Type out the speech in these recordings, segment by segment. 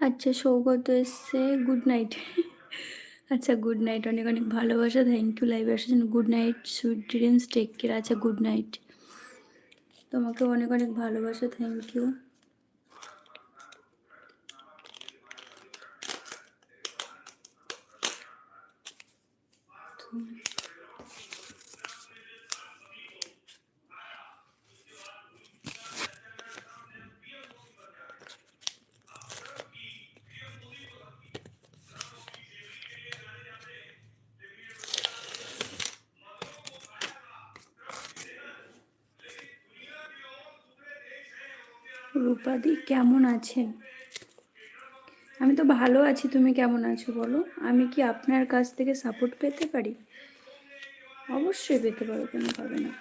আচ্ছা সৌগত এসছে good night আচ্ছা গুড নাইট অনেক অনেক ভালোবাসা থ্যাংক ইউ লাইভে আসার জন্য good night sweet dreams take care আচ্ছা গুড নাইট তোমাকে অনেক অনেক ভালোবাসা থ্যাংক ইউ কেমন আছেন? আমি তো ভালো আছি, তুমি কেমন আছো বলো? আমি কি আপনার কাছ থেকে সাপোর্ট পেতে পারি? অবশ্যই পেতে পারো, কেন পাবে না।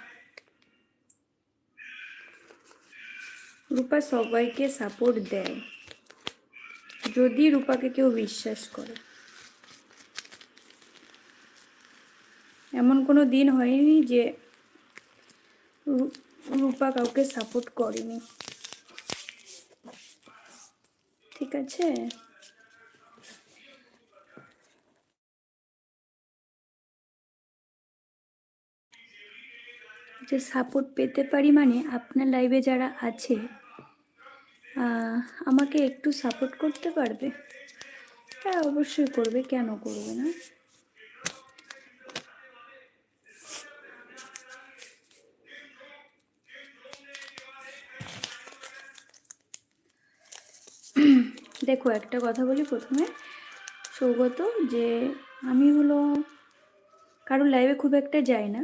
রূপা সবাইকে সাপোর্ট দেয়, যদি রূপাকে কেউ বিশ্বাস করে। এমন কোনো দিন হয়নি যে রূপা কাউকে সাপোর্ট করেনি। ঠিক আছে? যে সাপোর্ট পেতে পারি মানে আপনার লাইভে যারা আছে আমাকে একটু সাপোর্ট করতে পারবে? হ্যাঁ অবশ্যই করবে, কেন করবে না? দেখো একটা কথা বলি প্রথমে। সৌগত, যে আমি হলো কারোর লাইভে খুব একটা যাই না।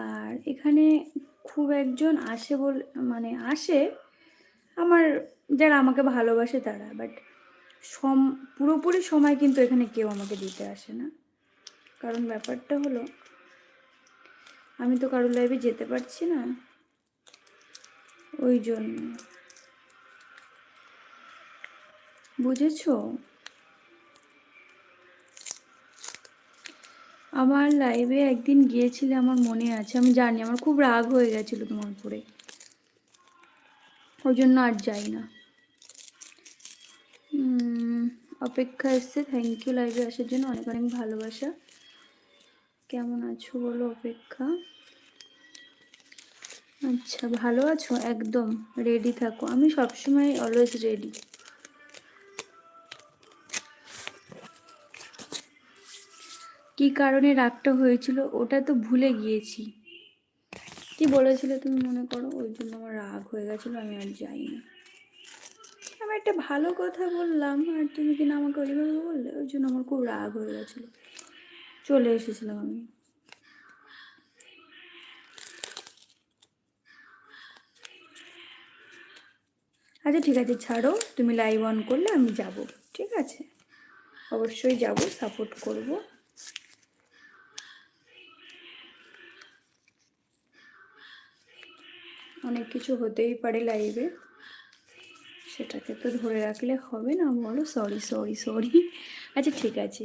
আর এখানে খুব একজন আসে বল মানে আসে, আমার যারা আমাকে ভালোবাসে তারা। বাট সম, পুরোপুরি সময় কিন্তু এখানে কেউ আমাকে দিতে আসে না। কারণ ব্যাপারটা হলো, আমি তো কারোর লাইভে যেতে পারছি না। ওই জন্য। বুঝেছ? আমার লাইভে একদিন গিয়েছিলে, আমার মনে আছে, আমি জানি, আমার খুব রাগ হয়ে গেছিল তোমার উপরে। ওই জন্য আর যাই না। অপেক্ষা এসছে থ্যাংক ইউ লাইভে আসার জন্য অনেক অনেক ভালোবাসা। কেমন আছো বলো অপেক্ষা? আচ্ছা ভালো আছো? একদম রেডি থাকো। আমি সবসময় অলওয়েজ রেডি কি কারণে রাগটা হয়েছিল ওটা তো ভুলে গিয়েছি। কি বলেছিলে তুমি মনে করো? ওই জন্য আমার রাগ হয়ে গেছিল, আমি আর যাই না আমি একটা ভালো কথা বললাম, আর তুমি কিনা আমাকে ওইভাবে বললে, ওই জন্য আমার খুব রাগ হয়ে গেছিল। চলে এসেছিলাম আমি। আচ্ছা ঠিক আছে, ছাড়ো। তুমি লাইভ অন করলে আমি যাব, ঠিক আছে? অবশ্যই যাব সাপোর্ট করব। অনেক কিছু হতেই পারে লাইভে সেটাকে তো ধরে রাখলে হবে না, বলো? সরি সরি সরি আচ্ছা ঠিক আছে।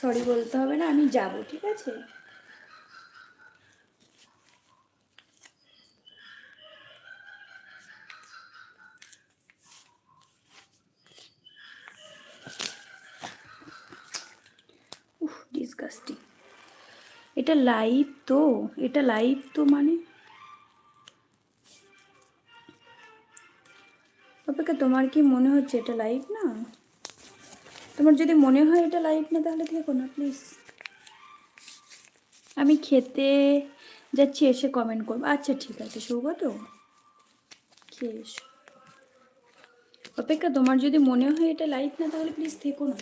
সরি বলতে হবে না, আমি যাব, ঠিক আছে? ডিসগাস্টিং এটা লাইভ তো, এটা লাইভ তো মানে? অপেক্ষা, তোমার কি মনে হচ্ছে এটা লাইভ না? তোমার যদি মনে হয় এটা লাইভ না, তাহলে থেকো না প্লিজ আমি খেতে যাচ্ছি, এসে কমেন্ট করব। আচ্ছা ঠিক আছে সৌগত খেয়ে এসো। অপেক্ষা, তোমার যদি মনে হয় এটা লাইভ না, তাহলে প্লিজ থেকো না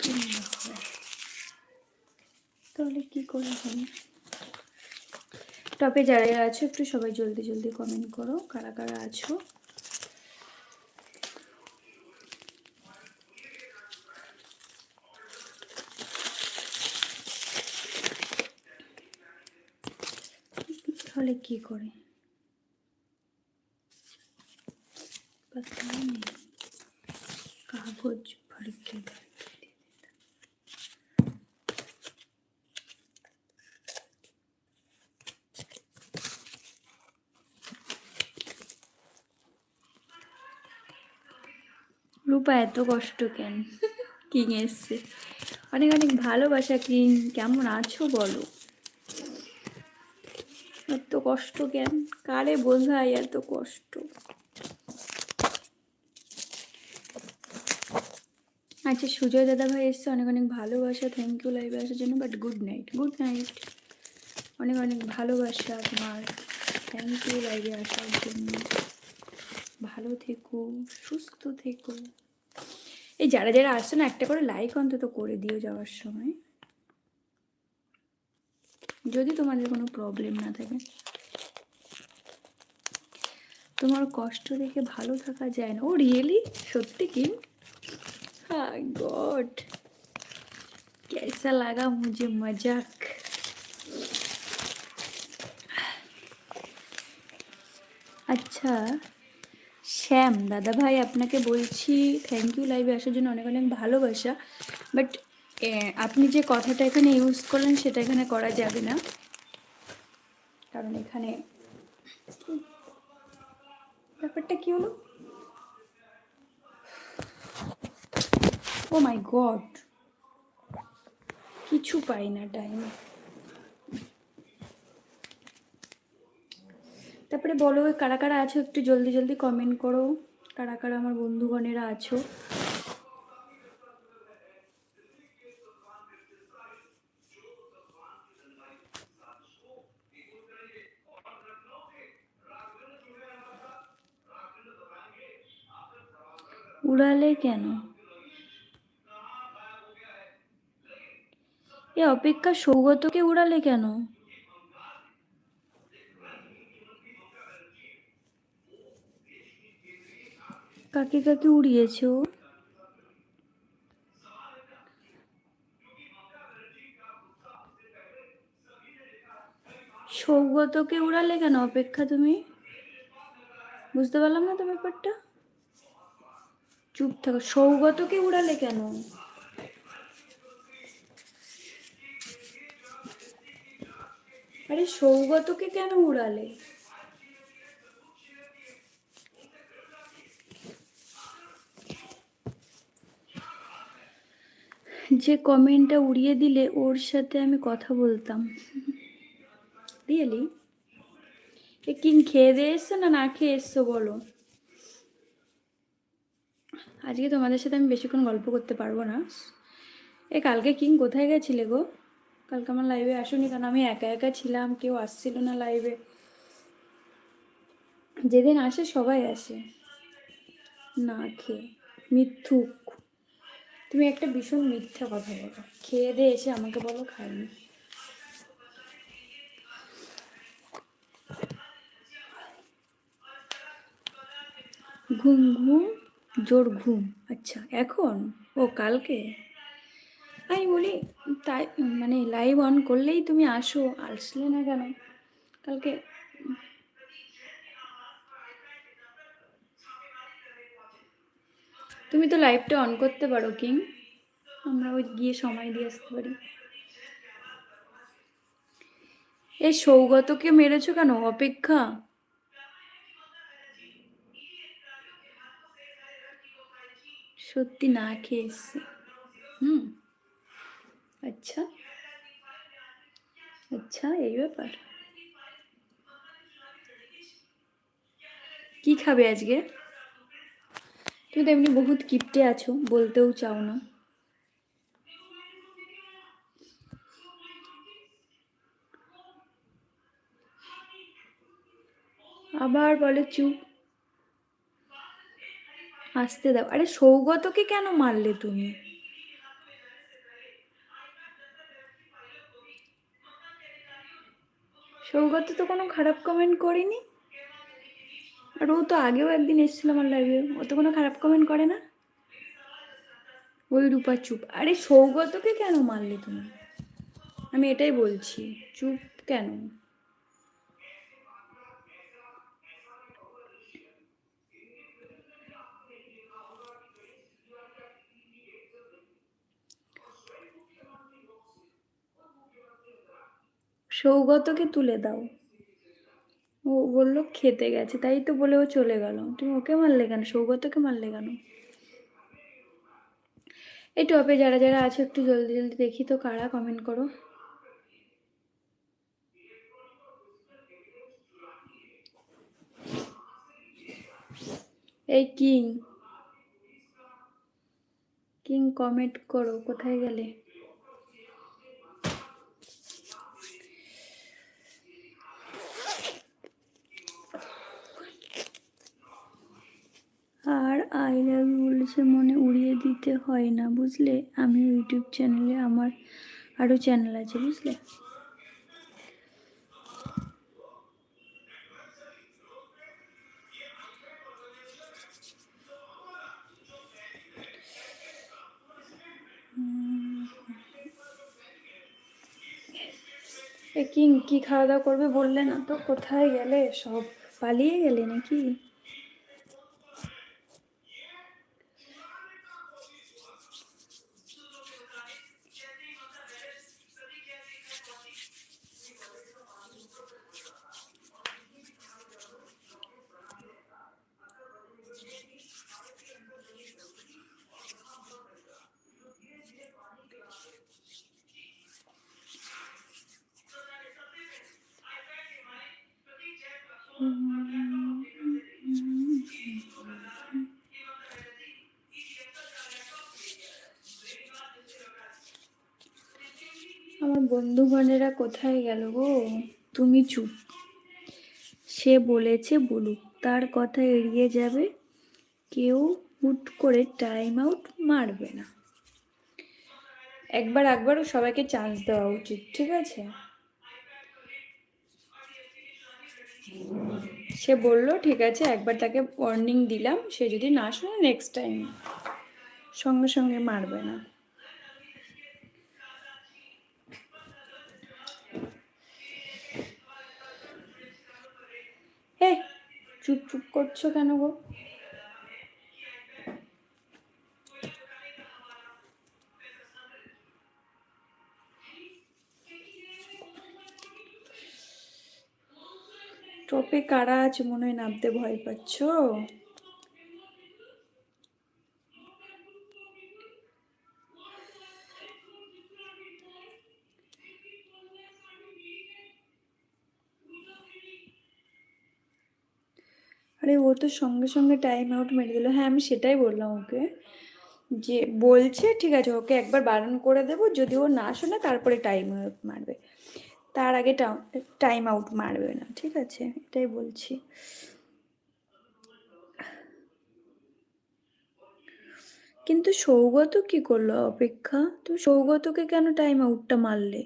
কি মনে হয়? তাহলে কি করে হবে টপে যারা যারা আছো একটু সবাই জলদি জলদি কমেন্ট করো কারা কারা আছো তাহলে কি করে पता नहीं कागज भर के রূপা এত কষ্ট কেন? কিং এসছে। অনেক অনেক ভালোবাসা কিং, কেমন আছো বলো? এত কষ্ট কেন? কারে বোঝায় এত কষ্ট? আচ্ছা সুজয় দাদা ভাই এসছে, অনেক অনেক ভালোবাসা থ্যাংক ইউ লাইভে আসার জন্য but good night good night অনেক অনেক ভালোবাসা তোমার থ্যাংক ইউ লাইভে আসার জন্য। ভালো থেকো, সুস্থ থেকো। এই যারা যারা আসছে না একটা করে লাইক অন্তত করে দিও যাওয়ার সময় যদি তোমাদের কোনো প্রবলেম না থাকে তোমার কষ্ট দেখে ভালো থাকা যায় না ও রিয়েলি সত্যি কি हाय गॉड कैसा लगा मुझे मजाक আচ্ছা শ্যাম, দাদা ভাই আপনাকে বলছি থ্যাংক ইউ লাইভে আসার জন্য অনেক অনেক ভালোবাসা বাট আপনি যে কথাটা এখানে ইউজ করলেন সেটা এখানে করা যাবে না। কারণ এখানে ব্যাপারটা কি হলো? ও মাই গড কিছু পাই না টাইমে তারপরে বলো কারা কারা আছো? একটু জলদি জলদি কমেন্ট করো। কারা কারা আমার বন্ধুগণেরা আছো? উড়ালে কেন? এ অপেক্ষা সৌগতকে উড়ালে কেন? কাকে কাকে উড়িয়েছে সৌগতকে উড়ালে কেন? অপেক্ষা তুমি? বুঝতে পারলাম না তো ব্যাপারটা? চুপ থাকো। সৌগতকে উড়ালে কেন? আরে সৌগতকে কেন উড়ালে? যে কমেন্টটা উড়িয়ে দিলে ওর সাথে আমি কথা বলতাম। রিয়েলি এ কিং খেয়ে দিয়ে এসছো না না খেয়ে এসছো বলো? আজকে তোমাদের সাথে আমি বেশিক্ষণ গল্প করতে পারব না। এ কালকে কিং কোথায় গেছিলে গো? কালকে আমার লাইভে আসুনি কারণ আমি একা একা ছিলাম, কেউ আসছিল না লাইভে যেদিন আসে সবাই আসে। না খেয়ে। মিথ্যুক তুমি একটা ভীষণ মিথ্যা কথা বলো। খেয়ে দিয়ে এসে আমাকে বলো খাইনি। ঘুম ঘুম, জোর ঘুম। আচ্ছা এখন? ও, কালকে? আমি বলি, তাই মানে লাইভ অন করলেই তুমি আসো, আসলে না কেন? কালকে তুমি তো লাইভটা অন করতে পারো কিং আমরা ওই গিয়ে সময় দিয়ে আসতে পারি। এই সৌগতকে মেরেছো কেন? অপেক্ষা? সত্যি না খেয়ে এসছে। হুম। আচ্ছা। আচ্ছা এই ব্যাপার। কি খাবে আজকে? তুমি তো এমনি বহুত কিপটে আছো, বলতেও চাও না। আবার বলে চুপ। আসতে দাও। আরে সৌগতকে কেন মারলে তুমি? সৌগত তো কোনো খারাপ কমেন্ট করেনি? আর ও তো আগেও একদিন এসেছিল আমার লাইভে ও তো কোনো খারাপ কমেন্ট করে না? ওই রূপা চুপ। আরে সৌগতকে কেন মারলে তুমি? আমি এটাই বলছি, চুপ কেন? সৌগতকে তুলে দাও। ও বলল খেতে গেছে, তাই তো বলে ও চলে গেল। তুমি ওকে মারলে কেন? সৌগতকে মারলে কেন? এই টপে যারা যারা আছে, একটু জলদি জলদি দেখি তো কারা কমেন্ট করো। এই কিং। কিং কমেন্ট করো, কোথায় গেলে? আর আই লাভ মনে উড়িয়ে দিতে হয় না, বুঝলে? আমি ইউটিউব চ্যানেলে আমার আরও চ্যানেল আছে, বুঝলে? কি খাওয়া দাওয়া করবে বললে না তো? কোথায় গেলে? সব পালিয়ে গেলে নাকি? আমার বন্ধুগণেরা কোথায় গেল গো? তুমি চুপ। সে বলেছে, বলুক, তার কথা এড়িয়ে যাবে। কেউ হুট করে টাইম আউট মারবে না। একবার একবারও সবাইকে চান্স দেওয়া উচিত, ঠিক আছে? সে বলল, ঠিক আছে, একবার তাকে ওয়ার্নিং দিলাম। সে যদি না শোনে নেক্সট টাইম সঙ্গে সঙ্গে মারবে না। হে চুপ চুপ করছ কেন গো? টপে কারা আছে মনে হয় নামতে ভয় পাচ্ছ আরে ও তো সঙ্গে সঙ্গে টাইম আউট মেরে দিল। হ্যাঁ আমি সেটাই বললাম ওকে যে, বলছে, ঠিক আছে, ওকে একবার বারণ করে দেবো। যদি ও না শোনে, তারপরে টাইম আউট মারবে। তার আগে টাইম আউট মারবে না, ঠিক আছে? এটাই বলছি। কিন্তু সৌগত কি করল অপেক্ষা? তো সৌগতকে কেন টাইম আউটটা মারলে?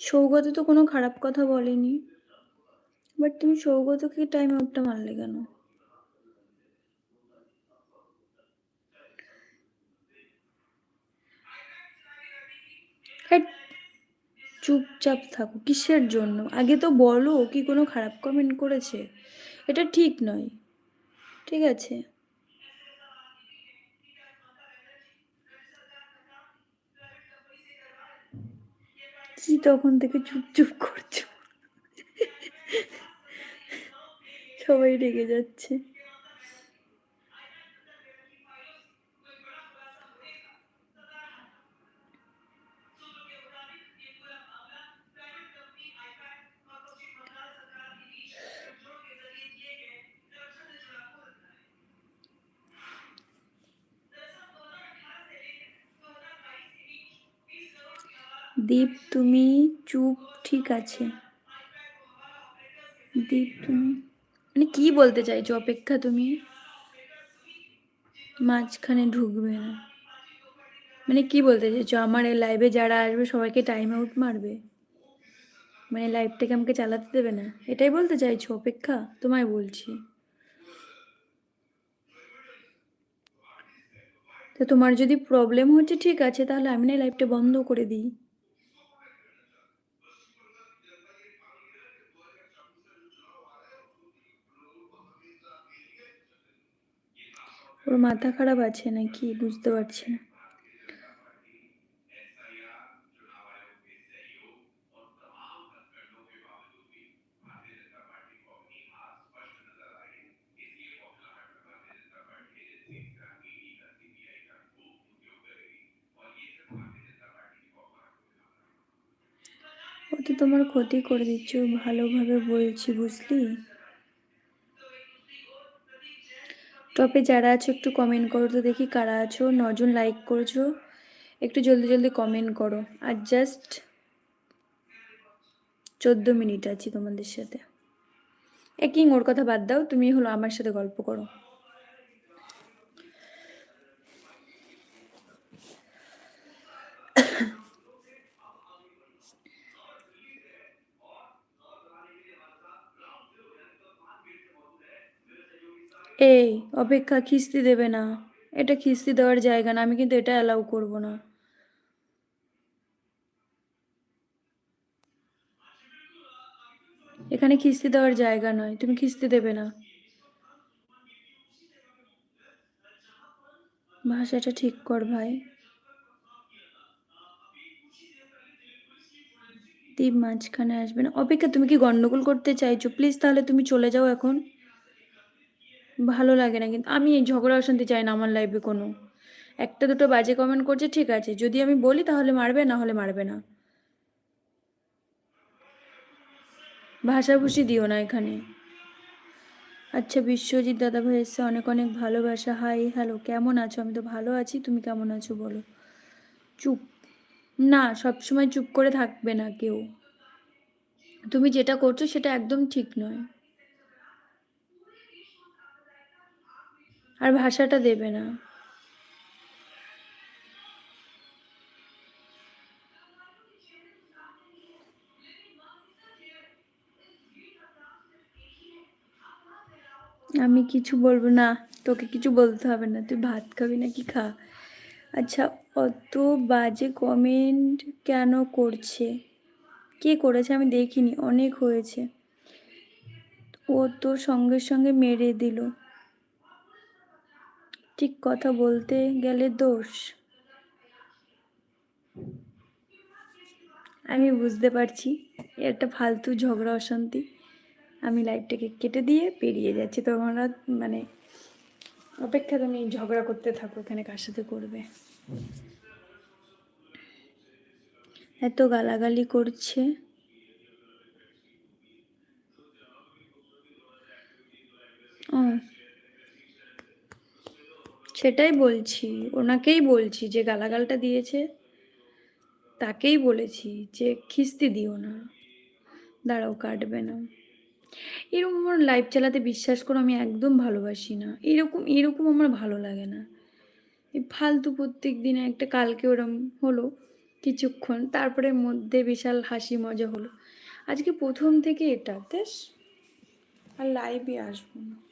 সৌগত তো কোনো খারাপ কথা বলেনি। বাট তুমি সৌগতকে টাইম আউটটা মারলে কেন? চুপচাপ থাকো, কিসের জন্য? আগে তো বলো, কি কোনো খারাপ কমেন্ট করেছে? এটা ঠিক নয়। ঠিক আছে। কি তখন থেকে চুপ চুপ করছ। সবাই রেগে যাচ্ছে। দীপ, তুমি চুপ, ঠিক আছে। দীপ, তুমি মানে কি বলতে চাইছো? অপেক্ষা তুমি? মাঝখানে ঢুকবে না। মানে কি বলতে চাইছো? আমার এই লাইভে যারা আসবে, সবাইকে টাইম আউট মারবে? মানে লাইভটাকে আমাকে চালাতে দেবে না? এটাই বলতে চাইছো? অপেক্ষা? তোমায় বলছি। তো তোমার যদি প্রবলেম হচ্ছে, ঠিক আছে, তাহলে আমি না লাইভটা বন্ধ করে দিই। ওর মাথা খারাপ আছে নাকি বুঝতে পারছি না। তো তোমার ক্ষতি করে দিচ্ছ ভালোভাবে বলছি, বুঝলি? টপে যারা আছো, একটু কমেন্ট করো তো দেখি কারা আছো। নজন লাইক করেছ, একটু জলদি জলদি কমেন্ট করো। আর জাস্ট চোদ্দ মিনিট আছি তোমাদের সাথে। এ, কিং, ওর কথা বাদ দাও, তুমি হলো আমার সাথে গল্প করো। এই, অপেক্ষা খিস্তি দেবে না। এটা খিস্তি দেওয়ার জায়গা না, আমি কিন্তু এটা অ্যালাউ করব না। এখানে খিস্তি দেওয়ার জায়গা নয়, তুমি খিস্তি দেবে না। ভাষাটা ঠিক কর ভাই। দীপ মাঝখানে আসবে না। অপেক্ষা, তুমি কি গন্ডগোল করতে চাইছো? প্লিজ তাহলে তুমি চলে যাও এখন। ভালো লাগে না কিন্তু আমি এই ঝগড়া অশান্তি চাই না আমার লাইফে কোনো। একটা দুটো বাজে কমেন্ট করছে, ঠিক আছে। যদি আমি বলি তাহলে মারবে, না হলে মারবে না। ভাষাভুষি দিও না এখানে। আচ্ছা বিশ্বজিৎ দাদা ভাই এসছে, অনেক অনেক ভালোবাসা। হাই হ্যালো কেমন আছো? আমি তো ভালো আছি, তুমি কেমন আছো বলো? চুপ। না, সবসময় চুপ করে থাকবে না কেউ। তুমি যেটা করছ সেটা একদম ঠিক নয়। আর ভাষাটা দেবে না। আমি কিছু বলব না, তোকে কিছু বলতে হবে না, তুই ভাত খাবি না কি খা। আচ্ছা অত বাজে কমেন্ট কেন করছে? কে করেছে আমি দেখিনি, অনেক হয়েছে। ও তো সঙ্গে সঙ্গে মেরে দিল। ঠিক কথা বলতে গেলে দোষ। আমি বুঝতে পারছি একটা ফালতু ঝগড়া, অশান্তি। আমি লাইভটাকে কেটে দিয়ে পেরিয়ে যাচ্ছি। তোমরা মানে অপেক্ষা তুমি ঝগড়া করতে থাকো, এখানে কার সাথে করবে? এত গালাগালি করছে। ও সেটাই বলছি, ওনাকেই বলছি যে গালাগালটা দিয়েছে, তাকেই বলেছি যে খিস্তি দিও না। দাঁড়াও, কাটবে না। এরকম আমার লাইভ চালাতে বিশ্বাস করো আমি একদম ভালোবাসি না। এরকম এরকম আমার ভালো লাগে না। এই ফালতু প্রত্যেক দিনে একটা কালকে ওরম হলো কিছুক্ষণ, তারপরে মধ্যে বিশাল হাসি মজা হলো। আজকে প্রথম থেকে এটা বেশ আর লাইভে আসব না।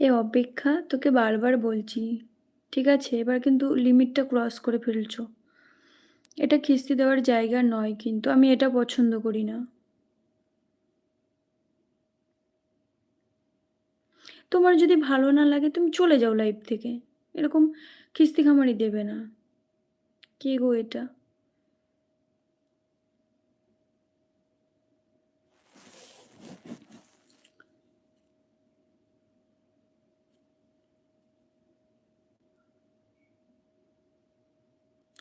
এ অপেক্ষা তোকে বারবার বলছি। ঠিক আছে, এবার কিন্তু লিমিটটা ক্রস করে ফেলছো। এটা খিস্তি দেওয়ার জায়গা নয়, কিন্তু আমি এটা পছন্দ করি না। তোমার যদি ভালো না লাগে, তুমি চলে যাও লাইফ থেকে। এরকম খিস্তি খামারি দেবে না। কে গো এটা?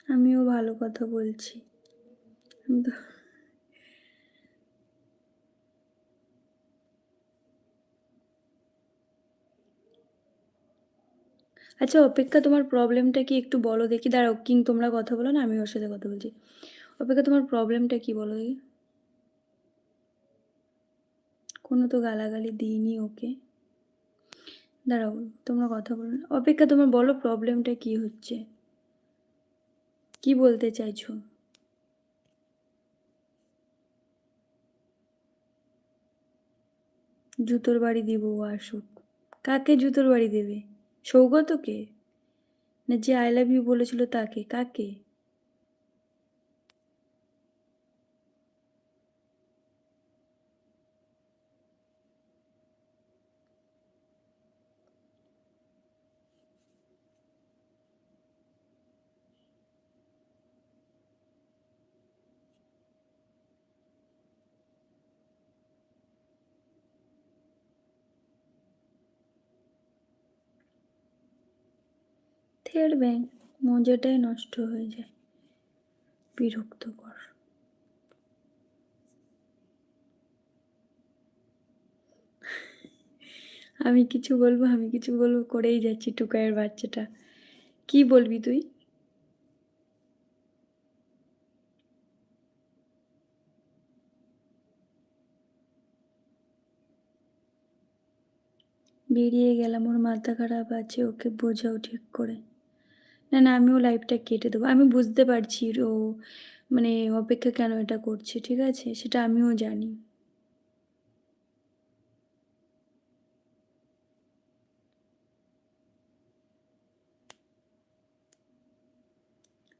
আমিও ভালো কথা বলছি। আচ্ছা অপেক্ষা তোমার প্রবলেমটা কি একটু বলো দেখি। দাঁড়াও, কিং, তোমরা কথা বলো না আমি ওর সাথে কথা বলছি। অপেক্ষা, তোমার প্রবলেমটা কি বলো দেখি। কোনো তো গালাগালি দিইনি ওকে। দাঁড়াও, তোমরা কথা বলো না। অপেক্ষা, তোমার বলো প্রবলেমটা কি হচ্ছে? কি বলতে চাইছো? জুতোর বাড়ি দিব ও আসুক। কাকে জুতোর বাড়ি দেবে? সৌগতকে? না যে আই লাভ ইউ বলেছিল তাকে। কাকে? ছেড়বে, মজাটাই নষ্ট হয়ে যায়। বিরক্তকর। আমি কিছু বলব, আমি কিছু বলব, করেই যাচ্ছি টুকাইয়ের বাচ্চাটা। কি বলবি তুই? বেরিয়ে গেলাম, ওর মাথা খারাপ আছে, ওকে বোঝাও ঠিক করে। না না, আমিও লাইফটা কেটে দেবো। আমি বুঝতে পারছি ও মানে অপেক্ষা কেন এটা করছে, ঠিক আছে? সেটা আমিও জানি।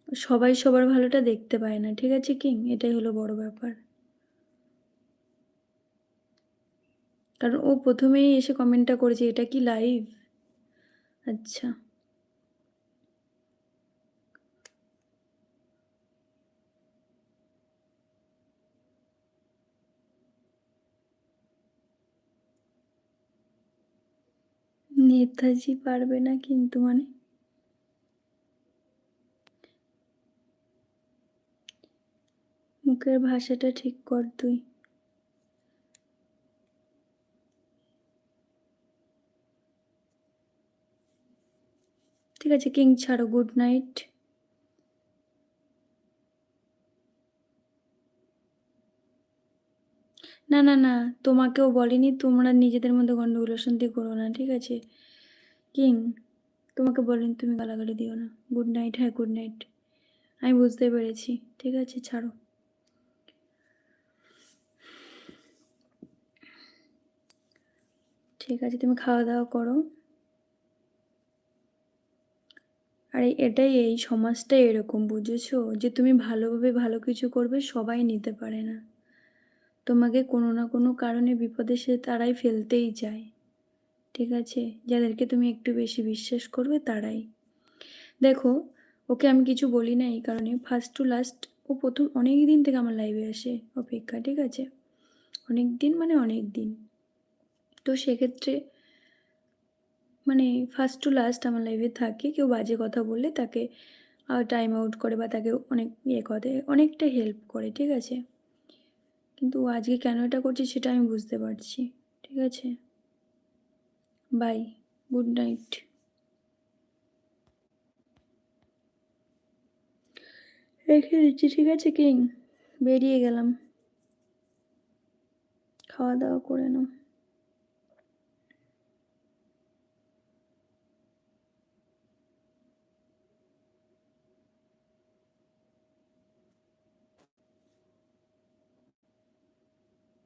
সবাই সবার ভালোটা দেখতে পায় না, ঠিক আছে, কিং? এটাই হলো বড় ব্যাপার। কারণ ও প্রথমেই এসে কমেন্টটা করেছে, এটা কি লাইভ আচ্ছা। নেতাজি পারবে না কিন্তু মানে? মুখের ভাষাটা ঠিক কর তুই। ঠিক আছে, কিং ছাড়ো, গুড নাইট। না না না, তোমাকেও বলিনি, তোমরা নিজেদের মধ্যে গন্ডগোল শান্তি করো না, ঠিক আছে? কিং, তোমাকে বলেন, তুমি গালাগালি দিও না। গুড নাইট হ্যাঁ গুড নাইট আমি বুঝতে পেরেছি, ঠিক আছে, ছাড়ো। ঠিক আছে, তুমি খাওয়া দাওয়া করো। আর, এটাই এই সমাজটাই এরকম, বুঝেছ? যে তুমি ভালোভাবে ভালো কিছু করবে, সবাই নিতে পারে না। তোমাকে কোনো না কোনো কারণে বিপদে সে তারাই ফেলতেই চায়। ঠিক আছে? যাদেরকে তুমি একটু বেশি বিশ্বাস করবে তারাই। দেখো, ওকে আমি কিছু বলি না এই কারণে। ফার্স্ট টু লাস্ট ও প্রথম অনেক দিন থেকে আমার লাইভে আসে অপেক্ষা, ঠিক আছে? অনেক দিন মানে অনেক দিন। তো সেক্ষেত্রে মানে ফার্স্ট টু লাস্ট আমার লাইফে থাকে, কেউ বাজে কথা বললে তাকে টাইম আউট করে বা তাকে অনেক ইয়ে করে, অনেকটা হেল্প করে, ঠিক আছে? কিন্তু আজকে কেন এটা করছি সেটা আমি বুঝতে পারছি। ঠিক আছে? বাই গুড নাইট রেখে দিচ্ছি, ঠিক আছে, কিং? বেরিয়ে গেলাম। খাওয়া দাওয়া করে নাও।